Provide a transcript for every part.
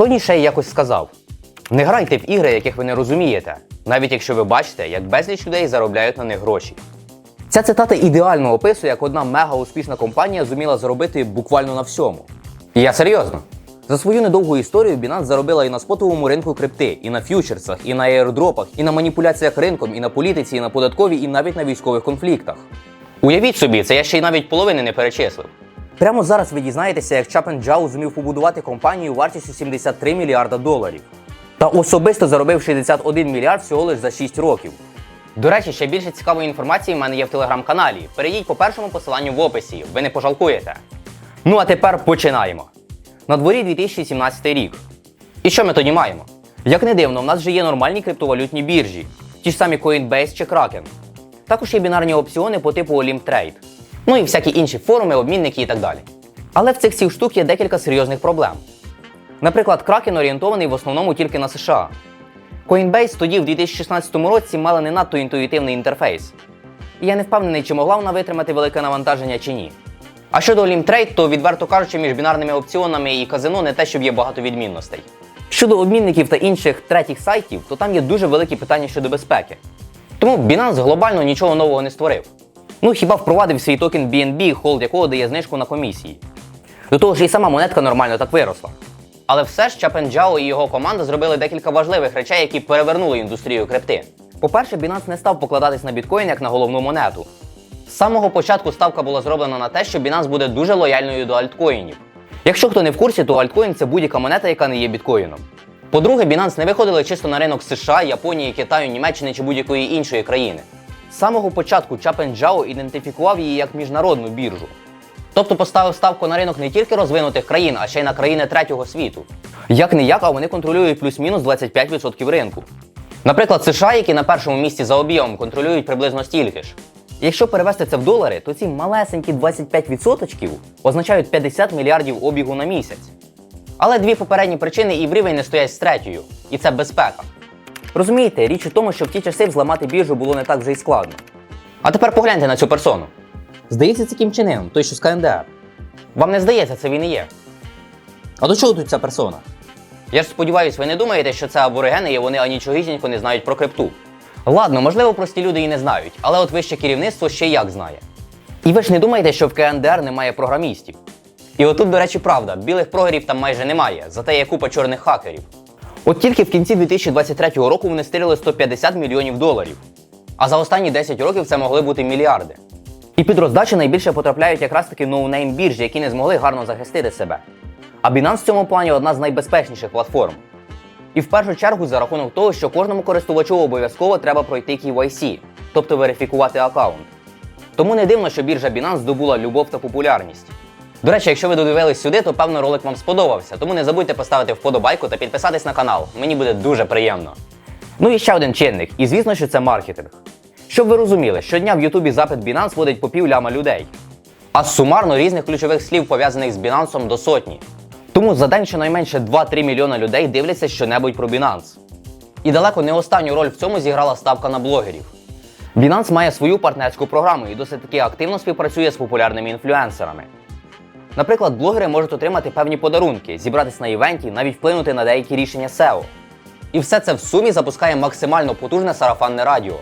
Тоні ще й якось сказав: не грайте в ігри, яких ви не розумієте, навіть якщо ви бачите, як безліч людей заробляють на них гроші. Ця цитата ідеально описує, як одна мега успішна компанія зуміла заробити буквально на всьому. І я серйозно. За свою недовгу історію Binance заробила і на спотовому ринку крипти, і на ф'ючерсах, і на аеродропах, і на маніпуляціях ринком, і на політиці, і на податковій, і навіть на військових конфліктах. Уявіть собі, це я ще й навіть половини не перечислив. Прямо зараз ви дізнаєтеся, як Чапен Джао зумів побудувати компанію вартістю 73 мільярда доларів. Та особисто заробив 61 мільярд всього лише за 6 років. До речі, ще більше цікавої інформації в мене є в телеграм-каналі. Перейдіть по першому посиланню в описі, ви не пожалкуєте. Ну а тепер починаємо. На дворі 2017 рік. І що ми тоді маємо? Як не дивно, в нас вже є нормальні криптовалютні біржі, ті ж самі Coinbase чи Kraken. Також є бінарні опціони по типу Olymp Trade. Ну і всякі інші форуми, обмінники і так далі. Але в цих всіх штук є декілька серйозних проблем. Наприклад, Kraken орієнтований в основному тільки на США. Coinbase тоді в 2016 році мала не надто інтуїтивний інтерфейс. І я не впевнений, чи могла вона витримати велике навантаження чи ні. А щодо Limtrade, то відверто кажучи, між бінарними опціонами і казино не те, щоб є багато відмінностей. Щодо обмінників та інших третіх сайтів, то там є дуже великі питання щодо безпеки. Тому Binance глобально нічого нового не створив. Ну хіба впровадив свій токен BNB, холд якого дає знижку на комісії. До того ж, і сама монетка нормально так виросла. Але все ж Чапен Джао і його команда зробили декілька важливих речей, які перевернули індустрію крипти. По-перше, Binance не став покладатись на біткоін як на головну монету. З самого початку ставка була зроблена на те, що Binance буде дуже лояльною до альткоїнів. Якщо хто не в курсі, то альткоін це будь-яка монета, яка не є біткоїном. По-друге, Binance не виходили чисто на ринок США, Японії, Китаю, Німеччини чи будь-якої іншої країни. З самого початку Чапен Джао ідентифікував її як міжнародну біржу. Тобто поставив ставку на ринок не тільки розвинутих країн, а ще й на країни третього світу. Як не як, а вони контролюють плюс-мінус 25% ринку. Наприклад, США, які на першому місці за об'ємом контролюють приблизно стільки ж. Якщо перевести це в долари, то ці малесенькі 25% означають 50 мільярдів обігу на місяць. Але дві попередні причини і в рівень не стоять з третьою, і це безпека. Розумієте, річ у тому, що в ті часи взламати біржу було не так вже й складно. А тепер погляньте на цю персону. Здається, це Кім Чен той, що з КНДР. Вам не здається, це він і є. А до чого тут ця персона? Я ж сподіваюсь, ви не думаєте, що це аборигени і вони анічогісінько не знають про крипту. Ладно, можливо, прості люди і не знають, але от вище керівництво ще як знає. І ви ж не думаєте, що в КНДР немає програмістів. І отут, до речі, правда, білих прогерів там майже немає, зате є купа чорних хакерів. От тільки в кінці 2023 року вони стирили 150 мільйонів доларів. А за останні 10 років це могли бути мільярди. І під роздачу найбільше потрапляють якраз таки ноунейм біржі, які не змогли гарно захистити себе. А Binance в цьому плані одна з найбезпечніших платформ. І в першу чергу за рахунок того, що кожному користувачу обов'язково треба пройти KYC, тобто верифікувати аккаунт. Тому не дивно, що біржа Binance здобула любов та популярність. До речі, якщо ви додивились сюди, то певно ролик вам сподобався, тому не забудьте поставити вподобайку та підписатись на канал. Мені буде дуже приємно. Ну і ще один чинник, і звісно, що це маркетинг. Щоб ви розуміли, щодня в Ютубі запит Binance вводить по пів ляма людей. А сумарно різних ключових слів, пов'язаних з Binance, до сотні. Тому за день щонайменше 2-3 мільйона людей дивляться щонебудь про Binance. І далеко не останню роль в цьому зіграла ставка на блогерів. Binance має свою партнерську програму і досить таки активно співпрацює з популярними інфлюенсерами. Наприклад, блогери можуть отримати певні подарунки, зібратись на івенті, навіть вплинути на деякі рішення SEO. І все це в сумі запускає максимально потужне сарафанне радіо.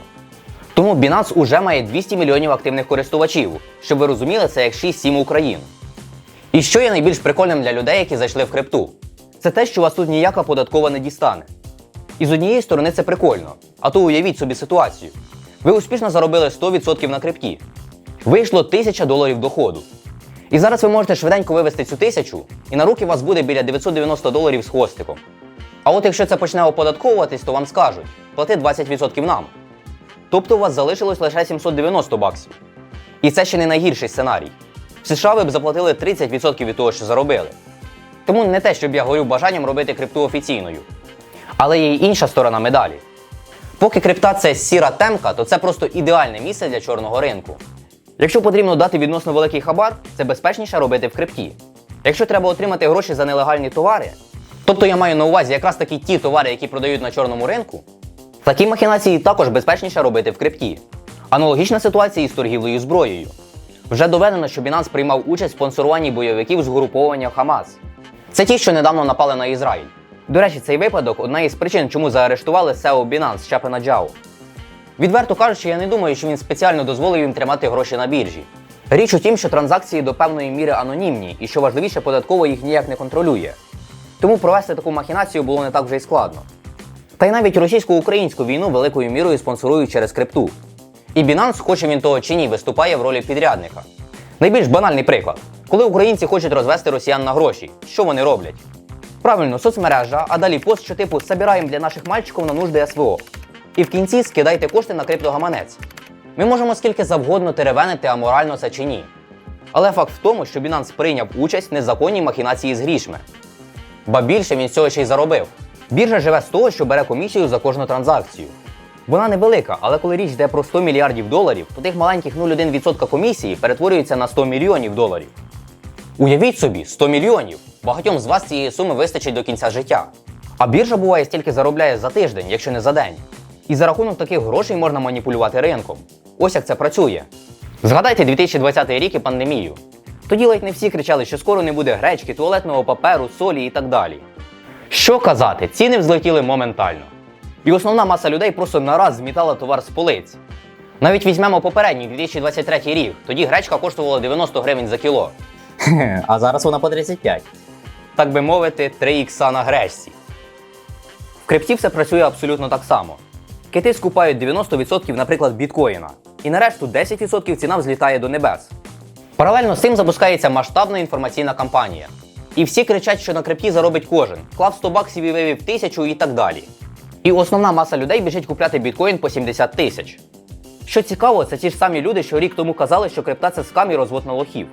Тому Binance уже має 200 мільйонів активних користувачів, щоб ви розуміли, це як 6-7 Україн. І що є найбільш прикольним для людей, які зайшли в крипту? Це те, що вас тут ніяка податкова не дістане. І з однієї сторони це прикольно, а то уявіть собі ситуацію. Ви успішно заробили 100% на крипті. Вийшло 1000 доларів доходу. І зараз ви можете швиденько вивести цю тисячу, і на руки у вас буде біля 990 доларів з хвостиком. А от якщо це почне оподатковуватись, то вам скажуть, плати 20% нам. Тобто у вас залишилось лише 790 баксів. І це ще не найгірший сценарій. В США ви б заплатили 30% від того, що заробили. Тому не те, щоб я горю бажанням робити крипту офіційною. Але є й інша сторона медалі. Поки крипта це сіра темка, то це просто ідеальне місце для чорного ринку. Якщо потрібно дати відносно великий хабар, це безпечніше робити в крипті. Якщо треба отримати гроші за нелегальні товари, тобто я маю на увазі якраз такі ті товари, які продають на чорному ринку, такі махінації також безпечніше робити в крипті. Аналогічна ситуація із торгівлею зброєю. Вже доведено, що Binance приймав участь в спонсоруванні бойовиків з угруповання Хамас. Це ті, що недавно напали на Ізраїль. До речі, цей випадок одна із причин, чому заарештували SEO Binance Чапена Джао. Відверто кажучи, я не думаю, що він спеціально дозволив їм тримати гроші на біржі. Річ у тім, що транзакції до певної міри анонімні і що важливіше, податково їх ніяк не контролює. Тому провести таку махінацію було не так вже й складно. Та й навіть російсько-українську війну великою мірою спонсорують через крипту. І Binance, хоче він того чи ні, виступає в ролі підрядника. Найбільш банальний приклад: коли українці хочуть розвести росіян на гроші, що вони роблять? Правильно, соцмережа, а далі пост, що типу «Собираємо для наших мальчиків на нужди СВО. І в кінці скидайте кошти на криптогаманець. Ми можемо скільки завгодно теревенити, аморально це чи ні. Але факт в тому, що Binance прийняв участь в незаконній махінації з грішми. Ба більше він цього ще й заробив. Біржа живе з того, що бере комісію за кожну транзакцію. Вона невелика, але коли річ йде про 100 мільярдів доларів, то тих маленьких 0,1% комісії перетворюється на 100 мільйонів доларів. Уявіть собі, 100 мільйонів. Багатьом з вас цієї суми вистачить до кінця життя. А біржа буває стільки заробляє за тиждень, якщо не за день. І за рахунок таких грошей можна маніпулювати ринком. Ось як це працює. Згадайте 2020 рік і пандемію. Тоді ледь не всі кричали, що скоро не буде гречки, туалетного паперу, солі і так далі. Що казати, ціни взлетіли моментально. І основна маса людей просто нараз змітала товар з полиць. Навіть візьмемо попередній 2023 рік, тоді гречка коштувала 90 гривень за кіло. А зараз вона по 35. Так би мовити, 3 ікса на гречці. В крипті все працює абсолютно так само. Кити скупають 90%, наприклад, біткоїна, і на решту 10% ціна взлітає до небес. Паралельно з цим запускається масштабна інформаційна кампанія. І всі кричать, що на крипті заробить кожен, клав 100 баксів і вивів тисячу і так далі. І основна маса людей біжить купляти біткоін по 70 тисяч. Що цікаво, це ті ж самі люди, що рік тому казали, що крипта це скам і розвод на лохів.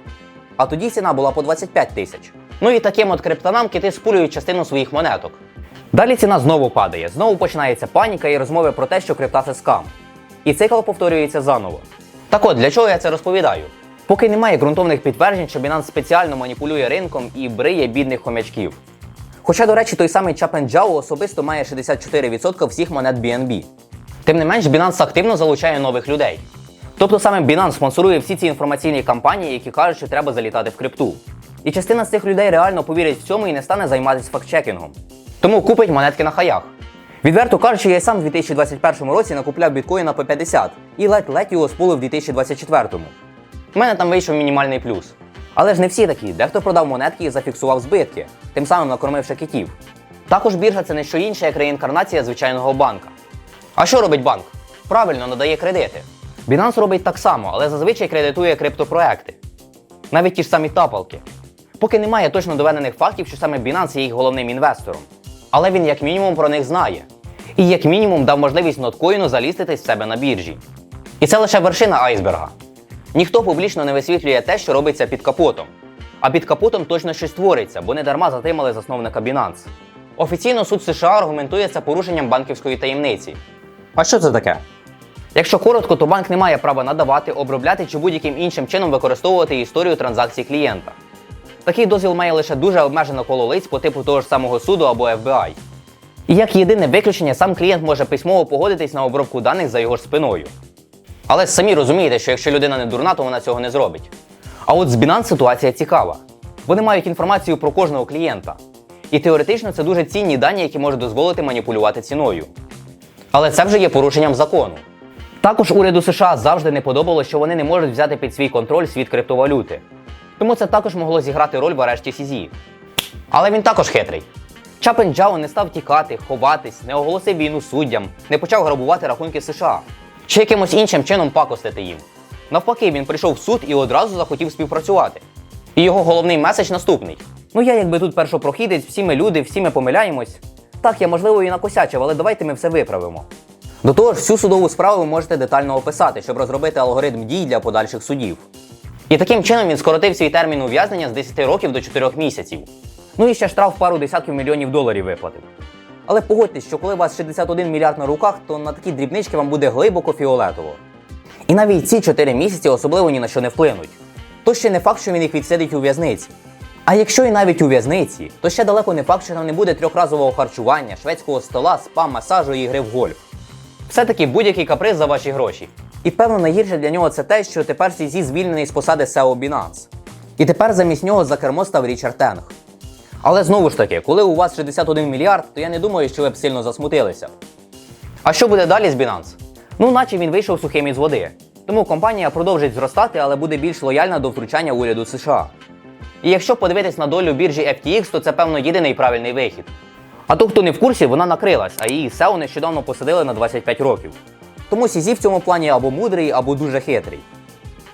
А тоді ціна була по 25 тисяч. Ну і таким от криптонам кити спулюють частину своїх монеток. Далі ціна знову падає, знову починається паніка і розмови про те, що крипта це скам. І цикл повторюється заново. Так от, для чого я це розповідаю? Поки немає ґрунтовних підтверджень, що Binance спеціально маніпулює ринком і бриє бідних хомячків. Хоча, до речі, той самий Чапен Джао особисто має 64% всіх монет BNB. Тим не менш, Binance активно залучає нових людей. Тобто саме Binance спонсорує всі ці інформаційні кампанії, які кажуть, що треба залітати в крипту. І частина з цих людей реально повірить в цьому і не стане займатися фактчекінгом. Тому купить монетки на хаях. Відверто кажучи, я сам у 2021 році накупляв біткоїна по 50 і ледь-ледь його спулив у 2024. У мене там вийшов мінімальний плюс. Але ж не всі такі, дехто продав монетки і зафіксував збитки, тим самим накормивши китів. Також біржа це не що інше, як реінкарнація звичайного банка. А що робить банк? Правильно надає кредити. Binance робить так само, але зазвичай кредитує криптопроекти. Навіть ті ж самі тапалки. Поки немає точно доведених фактів, що саме Binance є їх головним інвестором. Але він як мінімум про них знає. І як мінімум дав можливість ноткоїну заліститись в себе на біржі. І це лише вершина айсберга. Ніхто публічно не висвітлює те, що робиться під капотом. А під капотом точно щось твориться, бо не дарма затримали засновника Binance. Офіційно суд США аргументує це порушенням банківської таємниці. А що це таке? Якщо коротко, то банк не має права надавати, обробляти чи будь-яким іншим чином використовувати історію транзакцій клієнта. Такий дозвіл має лише дуже обмежене коло лиць по типу того ж самого суду або FBI. І як єдине виключення, сам клієнт може письмово погодитись на обробку даних за його ж спиною. Але самі розумієте, що якщо людина не дурна, то вона цього не зробить. А от з Binance ситуація цікава. Вони мають інформацію про кожного клієнта. І теоретично це дуже цінні дані, які можуть дозволити маніпулювати ціною. Але це вже є порушенням закону. Також уряду США завжди не подобалося, що вони не можуть взяти під свій контроль світ криптовалюти. Тому це також могло зіграти роль в арешті Сізі. Але він також хитрий. Чапен Джао не став тікати, ховатись, не оголосив війну суддям, не почав грабувати рахунки США чи якимось іншим чином пакостити їм. Навпаки, він прийшов в суд і одразу захотів співпрацювати. І його головний меседж наступний: ну я якби тут першопрохідець, всі ми люди, всі ми помиляємось. Так, я можливо і накосячив, але давайте ми все виправимо. До того ж, всю судову справу ви можете детально описати, щоб розробити алгоритм дій для подальших судів. І таким чином він скоротив свій термін ув'язнення з 10 років до 4 місяців. Ну і ще штраф пару десятків мільйонів доларів виплатив. Але погодьтесь, що коли у вас 61 мільярд на руках, то на такі дрібнички вам буде глибоко фіолетово. І навіть ці 4 місяці особливо ні на що не вплинуть. То ще не факт, що він їх відсидить у в'язниці. А якщо і навіть у в'язниці, то ще далеко не факт, що там не буде трьохразового харчування, шведського стола, спа, масажу і гри в гольф. Все-таки будь-який каприз за ваші гроші. І певно найгірше для нього це те, що тепер Сізі звільнений з посади SEO Binance. І тепер замість нього за кермо став Річард Тенг. Але знову ж таки, коли у вас 61 мільярд, то я не думаю, що ви б сильно засмутилися. А що буде далі з Binance? Ну, наче він вийшов сухим із води. Тому компанія продовжить зростати, але буде більш лояльна до втручання уряду США. І якщо подивитись на долю біржі FTX, то це певно єдиний правильний вихід. А то, хто не в курсі, вона накрилась, а її SEO нещодавно посадили на 25 років. Тому Сізі в цьому плані або мудрий, або дуже хитрий.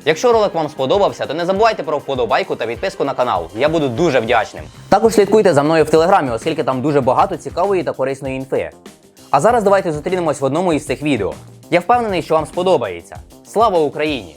Якщо ролик вам сподобався, то не забувайте про вподобайку та підписку на канал. Я буду дуже вдячним. Також слідкуйте за мною в телеграмі, оскільки там дуже багато цікавої та корисної інфи. А зараз давайте зустрінемось в одному із цих відео. Я впевнений, що вам сподобається. Слава Україні!